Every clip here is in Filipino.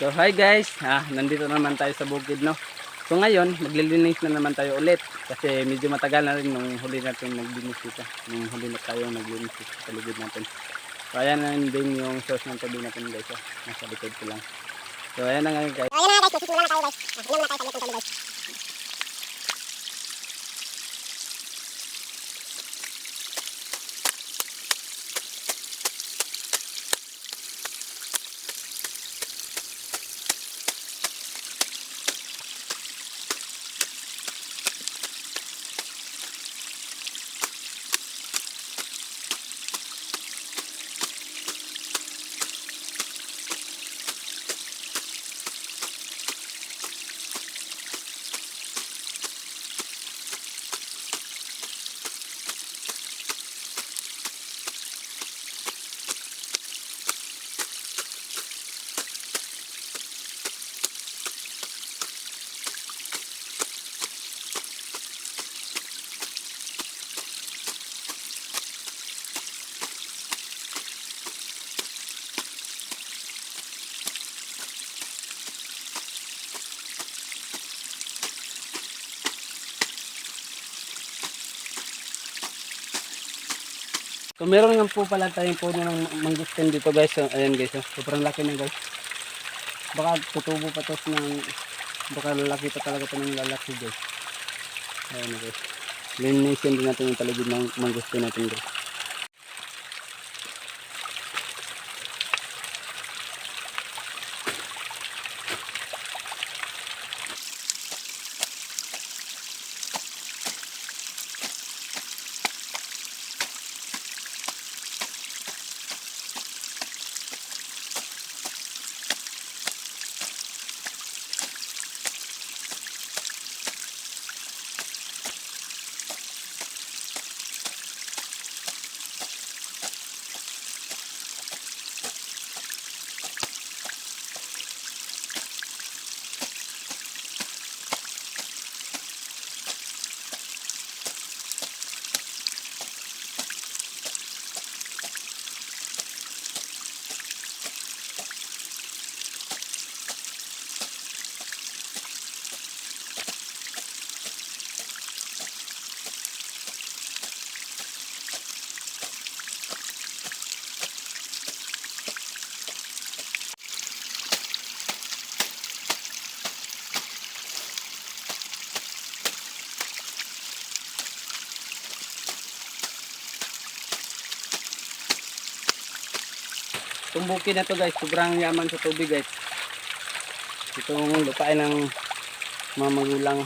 So hi guys, ah, nandito naman tayo sa bukid no. So ngayon, maglilinis na naman tayo ulit kasi medyo matagal na rin nung huli natin naglinis dito. Nung huli na tayo naglinis sa paligid natin. So ayan na din yung source ng tubig natin guys. Oh. Nasa likod ko lang. So ayan na nga guys. Ayan na guys, magsisimula na tayo guys. Ah, muna tayo sa ng tubig guys. So meron nga po pala tayong puno ng mangustin dito guys. So, ayan guys, sobrang laki na guys. Baka tutubo pa to ng baka lalaki pa talaga to ng lalaki guys. Ayan guys. Linisin din natin yung paligid ng mangustin natin guys. Itong bukid na to guys, sobrang yaman sa tubig guys. Itong lupain ng mga magulang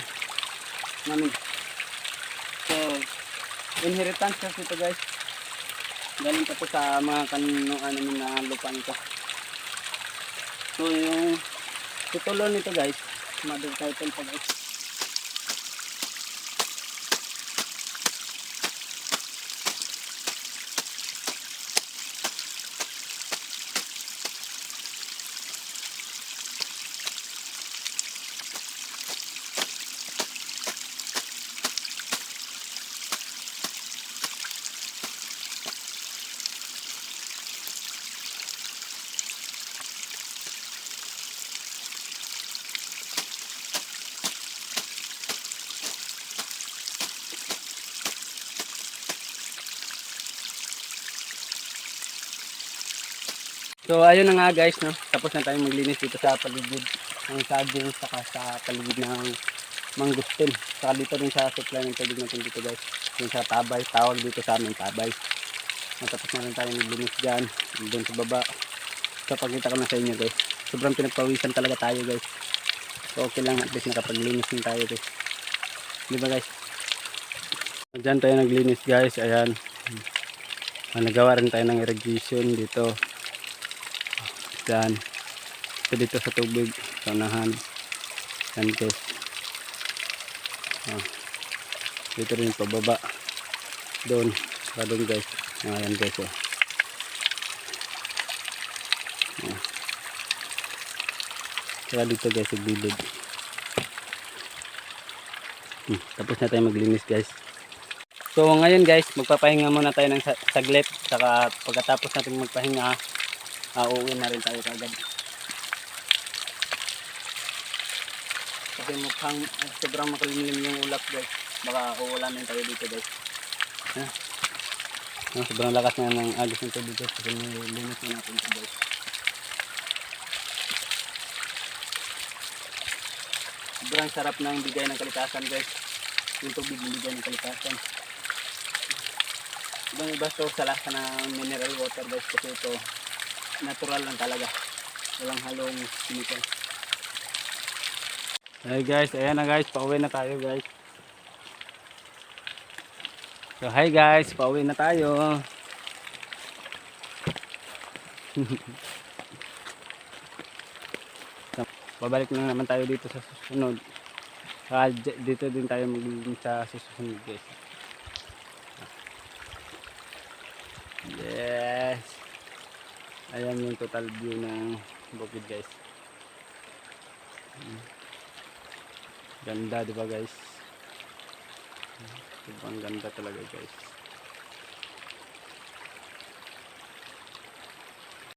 namin. So, inheritance kasi ito guys. Galing pa to sa mga kanunuan namin na lupa nito. So, yung titulo nito guys, mother title pa guys. So ayun na nga guys, no? tapos na tayong maglinis dito sa paligid ng saging saka sa paligid ng mangustin. Saka dito rin sa supply ng tubig natin dito guys. Yung sa tabay, tawag dito sa amin tabay. Natapos na rin tayo maglinis dyan, doon sa baba. So pagkita ko na sa inyo guys. Sobrang pinagpawisan talaga tayo guys. So okay lang at least nakapaglinis din tayo guys. Di ba guys? Diyan tayo naglinis guys, ayan. Nagawa rin tayo ng irrigation dito. Yan. Ito dito sa tubig. Sa unahan. Yan guys. Ah. Dito rin pababa. Doon. Saka doon guys. Ah, yan guys. Oh. Ah. Saka dito guys. Sa gilid. Hmm, tapos na tayo maglinis guys. So ngayon guys, magpapahinga muna tayo ng sa- saglit. Saka pagkatapos natin magpahinga, uh, uuwi na rin tayo kagad. Kasi mukhang eh, sobrang makulimlim yung ulap guys. Baka uulanin tayo dito guys. Ha? Ah, sobrang lakas na ng agos ng tubig guys. Kasi nilinis na natin ito guys. Sobrang sarap ng bigay ng kalikasan guys. Yung tubig yung bigay ng kalikasan. Ibang iba to sa lasa ng mineral water guys kasi ito natural lang talaga. Walang halong chemical. Hey guys, ayan na guys, pauwi na tayo guys. So hi guys, pauwi na tayo. Babalik na naman tayo dito sa susunod. Ah, dito din tayo magiging sa susunod guys. Yes. Ayan yung total view ng bukid guys. Mm. Ganda di ba guys? Sobrang ganda talaga guys.